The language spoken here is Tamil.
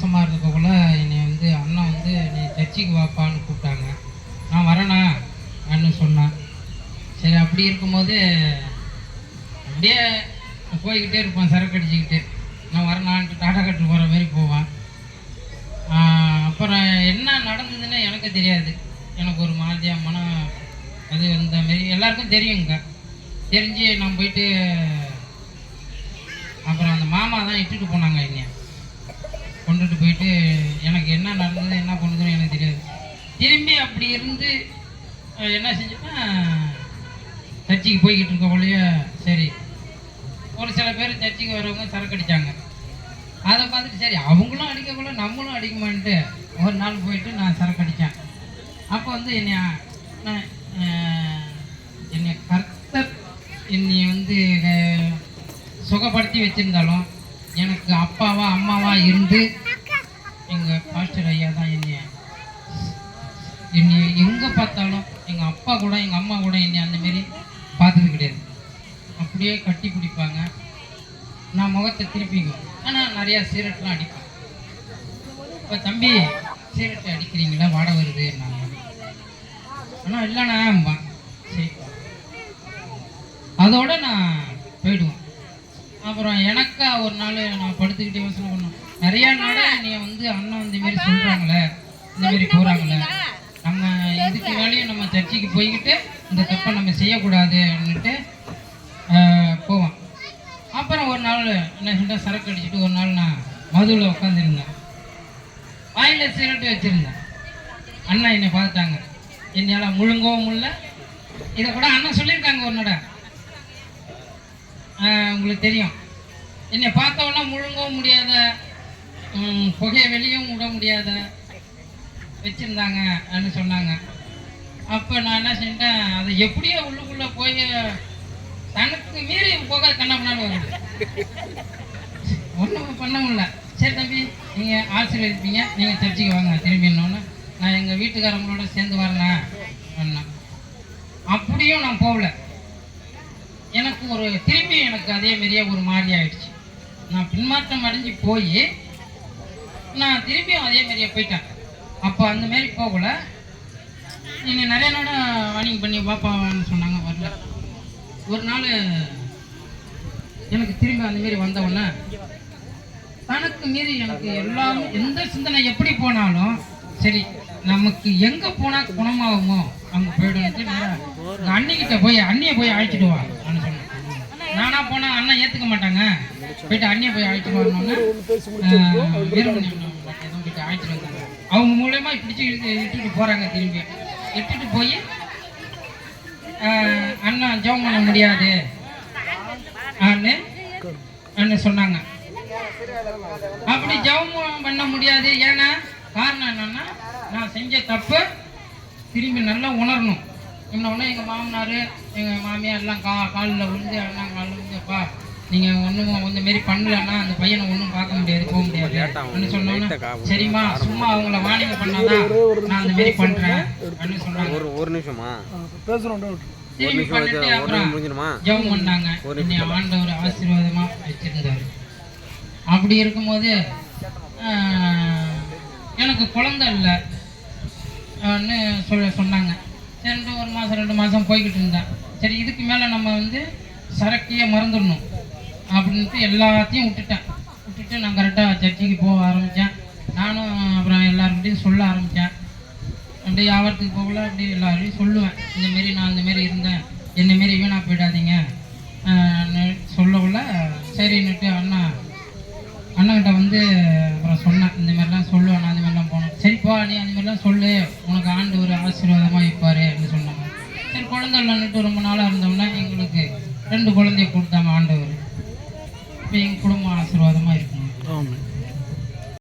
மோசமாக இருக்கக்குள்ள என்னை வந்து அண்ணா வந்து நீ சர்ச்சுக்கு வாப்பான்னு கூப்பிட்டாங்க. நான் வரேண்ணா அப்படின்னு சொன்னேன். சரி அப்படி இருக்கும்போது அப்படியே போய்கிட்டே இருப்பேன் சரக்கு அடிச்சுக்கிட்டு. நான் வரேனான்ட்டு டாடா கட்டு போகிற மாதிரி போவேன். அப்புறம் என்ன நடந்ததுன்னு எனக்கு தெரியாது. எனக்கு ஒரு மாதிரியாக மனம் அது இந்த மாரி எல்லாருக்கும் தெரியுங்க. தெரிஞ்சு நான் போயிட்டு அப்புறம் அந்த மாமா தான் இட்டுட்டு போனாங்க என்னைய. கொண்டுட்டு போயிட்டு எனக்கு என்ன நடந்தது என்ன பண்ணுதுன்னு எனக்கு தெரியாது. திரும்பி அப்படி இருந்து என்ன செஞ்சோன்னா சர்ச்சைக்கு போய்கிட்டு இருக்கக்குள்ளேயே சரி ஒரு சில பேர் சர்ச்சைக்கு வரவங்க சரக்கு அடித்தாங்க அதை பார்த்துட்டு சரி அவங்களும் அடிக்கக்குள்ள நம்மளும் அடிக்குமான்ட்டு ஒரு நாள் போயிட்டு நான் சரக்கு அடித்தேன் அப்போ வந்து என்னை நான், என்னை கர்த்தர் என்னை வந்து சுகப்படுத்தி வச்சுருந்தாலும் எனக்கு அப்பாவா அம்மாவா இருந்து எங்கள் ஐயா தான் என்னை என்னை எங்கே பார்த்தாலும் எங்கள் அப்பா கூட எங்கள் அம்மா கூட என்னை அந்தமாரி பார்த்தது கிடையாது. அப்படியே கட்டி பிடிப்பாங்க. நான் முகத்தை திருப்பிங்க. ஆனால் நிறையா சீரட்லாம் அடிப்பேன் இப்போ தம்பி சீரட்டை அடிக்கிறீங்களா? வாட வருது நான் ஆனால் இல்லைண்ணா சரி. அதோட நான் போயிடுவேன். அப்புறம் எனக்கா ஒரு நாள் நான் படுத்துக்கிட்டே யோசனை பண்ணேன் நிறைய நாட நீ வந்து அண்ணன் இந்த மாதிரி சொல்கிறாங்களே இந்த மாதிரி போகிறாங்களே நம்ம இதுக்கு மேலேயும் நம்ம சர்ச்சைக்கு போய்கிட்டு இந்த தப்பை நம்ம செய்யக்கூடாதுன்னுட்டு போவேன். அப்புறம் ஒரு நாள் என்ன சொல்லிட்டேன் சரக்கு அடிச்சுட்டு ஒரு நாள் நான் மதுவில் உட்காந்துருந்தேன் வாயில் சிகரெட்டு வச்சுருந்தேன். அண்ணன் என்னை பார்த்துட்டாங்க என்னால் முழுங்கவும் முடியல. இதை கூட அண்ணன் சொல்லியிருக்காங்க ஒரு நட. உங்களுக்கு தெரியும். என்னை பார்த்தவொன்னே முழுங்கவும் முடியாத புகையை வெளியும் விட முடியாத வச்சுருந்தாங்க அப்படின்னு சொன்னாங்க. அப்போ நான் என்ன செஞ்சேன் அதை எப்படியோ உள்ளுக்குள்ளே போய் தனக்கு மீறி போக கண்ணப்பண்ணான்னு வருது. ஒன்றும் பண்ண முடியல. சரி தம்பி நீங்கள் ஆசீர்வதிப்பீங்க நீங்கள் சர்ச்சைக்கு வாங்க திரும்பினோன்னு நான் எங்கள் வீட்டுக்காரங்களோட சேர்ந்து வரேன் அண்ணா. அப்படியும் நான் போகல. எனக்கு ஒரு திரும்பி எனக்கு அதே மாதிரியே ஒரு மாதிரி ஆயிடுச்சு. நான் பின்மாற்றம் அடைஞ்சு போய் நான் திரும்பியும் அதே மாதிரியே போயிட்டேன். அப்போ அந்த மாதிரி போகல. என்னை நிறைய நாட வாணிங் பண்ணி பாப்பான்னு சொன்னாங்க வரல. ஒரு நாள் எனக்கு திரும்பி அந்த மாதிரி தனக்கு மீறி எனக்கு எல்லாம் எந்த சிந்தனை எப்படி போனாலும் சரி நமக்கு எங்கே போனால் குணமாகுமோ அங்கே போயிடும்ட்டு நான் அண்ணிக்கிட்ட போய் அண்ணியை போய் அழைச்சிட்டு வா நானா போனா அண்ணன் ஏத்துக்க மாட்டாங்க. போயிட்டு அண்ணியை போய் அழைச்சிட்டு வரணும்னு வீரமணி போயிட்டு அழைச்சிட்டு வந்தாங்க அவங்க மூலயமா பிடிச்சி இழுத்து- இட்டுட்டு போறாங்க திரும்பி. இட்டுட்டு போய் அண்ணா அண்ணன் ஜெபம் பண்ண முடியாது. அண்ணன் சொன்னாங்க. அப்படி ஜெபம் பண்ண முடியாது. ஏன்னா காரணம் என்னன்னா நான் செஞ்ச தப்பு திரும்பி நல்லா உணரணும். இன்னொன்று எங்கள் மாமனார் எங்கள் மாமியார் எல்லாம் கா காலில் விழுந்து அண்ணா காலில் விழுந்துப்பா நீங்கள் ஒன்றும் இந்த மாரி பண்ணலன்னா அந்த பையனை ஒன்றும் பார்க்க முடியாது போக முடியாது. அப்படின்னு சொன்னோன்னே சரிம்மா சும்மா அவங்கள வாணிங்க பண்ணாதான் நான் அந்த மாரி பண்ணுறேன் அப்படின்னு சொன்னாங்க. ஒரு ஒரு நிமிஷமா? திரும்பி பண்ணிட்டு அப்புறம் முடிஞ்சிடுமா? ஜெபம் பண்ணாங்க. ஆண்டவர் ஆசீர்வாதமா வச்சிருந்தாரு. அப்படி இருக்கும்போது எனக்கு குழந்தை இல்லை சொன்னாங்க. சரி ரெண்டு ஒரு மாதம் ரெண்டு மாதம் போய்கிட்டு இருந்தேன். சரி இதுக்கு மேலே நம்ம வந்து சரக்கியை மறந்துடணும் அப்படின்ட்டு எல்லாத்தையும் விட்டுட்டேன். விட்டுட்டு நான் கரெக்டாக சர்ச்சுக்கு போக ஆரம்பித்தேன் நானும் அப்புறம் எல்லாருக்கிட்டையும் சொல்ல ஆரம்பித்தேன் அப்படியே வியாபாரத்துக்கு போகல அப்படி எல்லாரையும் சொல்லுவேன். இந்தமாரி நான் இந்தமாரி இருந்தேன். என்னமாரி வீணாக போயிடாதீங்க. சொல்லக்குள்ள சரின்னுட்டு அண்ணா அண்ணன்கிட்ட வந்து அப்புறம் சொன்னேன். இந்தமாரிலாம் சொல்லுவேன் நான் இந்தமாதிரிலாம் சரிப்பா நீ அந்த மாதிரிலாம் சொல்லு. உனக்கு ஆண்டு ஒரு ஆசீர்வாதமாக இருப்பார் அப்படின்னு சொன்னாங்க. சரி குழந்தை இல்லைன்னுட்டு ரொம்ப நாளாக இருந்தோம்னா எங்களுக்கு ரெண்டு குழந்தைய கொடுத்தாங்க ஆண்டவர். இப்போ எங்கள் குடும்பம் ஆசீர்வாதமாக இருக்குங்க ஆமாம்